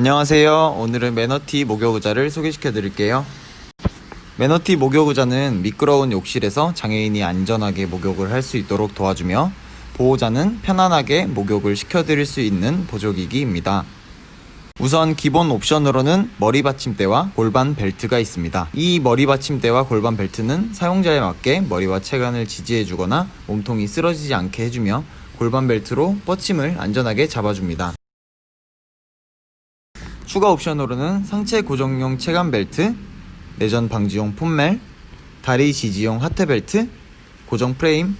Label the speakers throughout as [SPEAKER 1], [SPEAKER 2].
[SPEAKER 1] 안녕하세요. 오늘은 매너티 목욕 의자를 소개시켜 드릴게요. 매너티 목욕 의자는 미끄러운 욕실에서 장애인이 안전하게 목욕을 할 수 있도록 도와주며 보호자는 편안하게 목욕을 시켜 드릴 수 있는 보조기기입니다. 우선 기본 옵션으로는 머리 받침대와 골반 벨트가 있습니다. 이 머리 받침대와 골반 벨트는 사용자에 맞게 머리와 체간을 지지해 주거나 몸통이 쓰러지지 않게 해주며 골반 벨트로 뻗침을 안전하게 잡아줍니다. 추가 옵션으로는 상체 고정용 체간 벨트, 내전 방지용 폼멜, 다리 지지용 하트 벨트, 고정 프레임,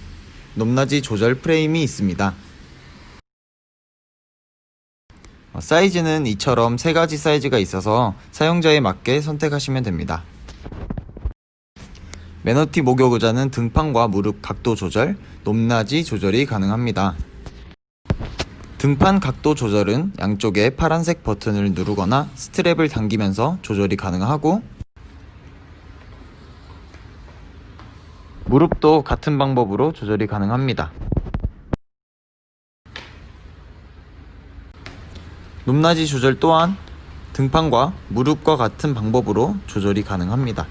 [SPEAKER 1] 높낮이 조절 프레임이 있습니다. 어, 사이즈는 이처럼 세 가지 사이즈가 있어서 사용자에 맞게 선택하시면 됩니다. 매너티 목욕 의자는 등판과 무릎 각도 조절, 높낮이 조절이 가능합니다. 등판 각도 조절은 양쪽에 파란색 버튼을 누르거나 스트랩을 당기면서 조절이 가능하고 무릎도 같은 방법으로 조절이 가능합니다. 높낮이 조절 또한 등판과 무릎과 같은 방법으로 조절이 가능합니다.